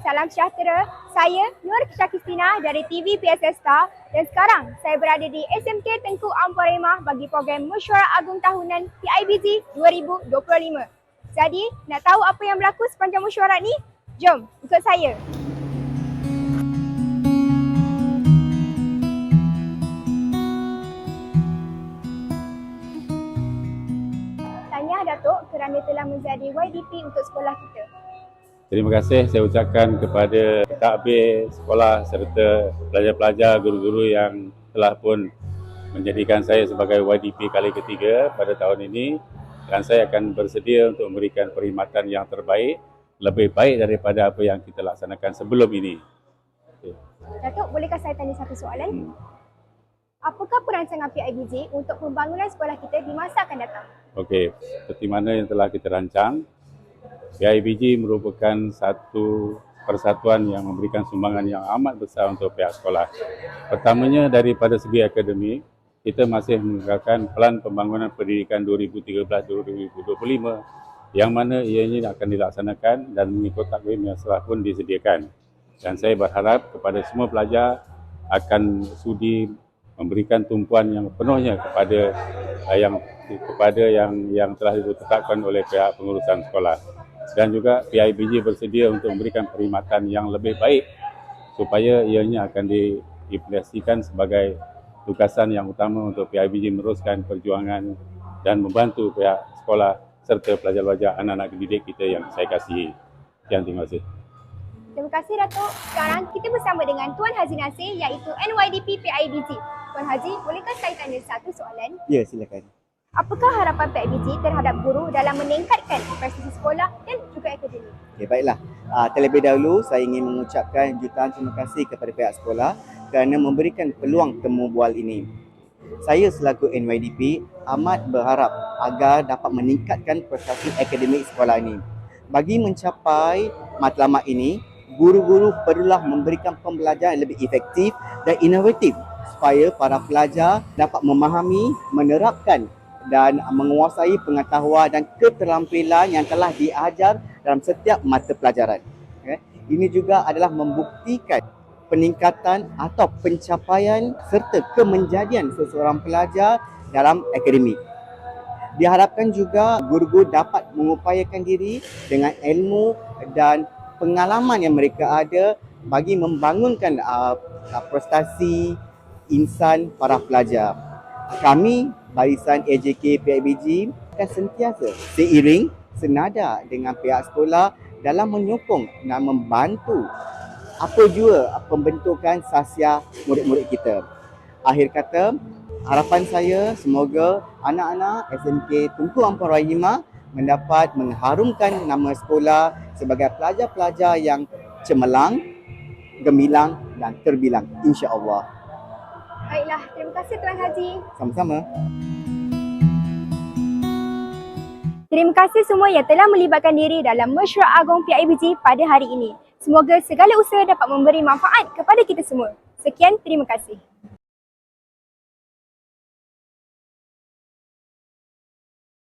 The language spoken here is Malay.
salam sejahtera. Saya Nur Kisha Kristina dari TV PSS Star dan sekarang saya berada di SMK Tengku Ampua Remah bagi program Mesyuarat Agung Tahunan PIBG 2025. Jadi, nak tahu apa yang berlaku sepanjang mesyuarat ni? Jom, ikut saya. Tahniah Datuk kerana telah menjadi YDP untuk sekolah kita. Terima kasih saya ucapkan kepada takbir sekolah serta pelajar-pelajar guru-guru yang telah pun menjadikan saya sebagai YDP kali ketiga pada tahun ini dan saya akan bersedia untuk memberikan perkhidmatan yang terbaik lebih baik daripada apa yang kita laksanakan sebelum ini. Datuk, bolehkah saya tanya satu soalan? Hmm. Apakah perancangan PIBG untuk pembangunan sekolah kita di masa akan datang? Okey, seperti mana yang telah kita rancang, PIBG merupakan satu persatuan yang memberikan sumbangan yang amat besar untuk pihak sekolah. Pertamanya daripada segi akademik, kita masih menggunakan pelan pembangunan pendidikan 2013-2025 yang mana ianya akan dilaksanakan dan mengikut takvim yang telah pun disediakan. Dan saya berharap kepada semua pelajar akan sudi memberikan tumpuan yang penuhnya kepada eh, yang kepada yang yang telah ditetapkan oleh pihak pengurusan sekolah dan juga PIBG bersedia untuk memberikan perkhidmatan yang lebih baik supaya ianya akan diimplementasikan sebagai tugasan yang utama untuk PIBG meneruskan perjuangan dan membantu pihak sekolah serta pelajar-pelajar anak-anak didik kita yang saya kasihi. Sekian terima kasih. Terima kasih Datuk. Sekarang kita bersama dengan Tuan Haji Nasir iaitu NYDP PIBG. Tuan Haji, bolehkah saya tanya satu soalan? Ya, silakan. Apakah harapan PIBG terhadap guru dalam meningkatkan prestasi sekolah Okay, baiklah. Uh, terlebih dahulu, saya ingin mengucapkan jutaan terima kasih kepada pihak sekolah kerana memberikan peluang temu bual ini. Saya selaku NYDP amat berharap agar dapat meningkatkan prestasi akademik sekolah ini. Bagi mencapai matlamat ini, guru-guru perlulah memberikan pembelajaran yang lebih efektif dan inovatif supaya para pelajar dapat memahami, menerapkan dan menguasai pengetahuan dan keterampilan yang telah diajar dalam setiap mata pelajaran. Ini juga adalah membuktikan peningkatan atau pencapaian serta kemenjadian seseorang pelajar dalam akademik. Diharapkan juga guru-guru dapat mengupayakan diri dengan ilmu dan pengalaman yang mereka ada bagi membangunkan uh, prestasi insan para pelajar. Kami barisan AJK PIBG akan sentiasa seiring senada dengan pihak sekolah dalam menyokong dan membantu apa jua pembentukan sasia murid-murid kita. Akhir kata, harapan saya semoga anak-anak SMK Tunku Ampun Rahimah mendapat mengharumkan nama sekolah sebagai pelajar-pelajar yang cemerlang, gemilang dan terbilang insya-Allah. Baiklah, terima kasih Tuan Haji. Sama-sama. Terima kasih semua yang telah melibatkan diri dalam mesyuarat agung PIBG pada hari ini. Semoga segala usaha dapat memberi manfaat kepada kita semua. Sekian, terima kasih.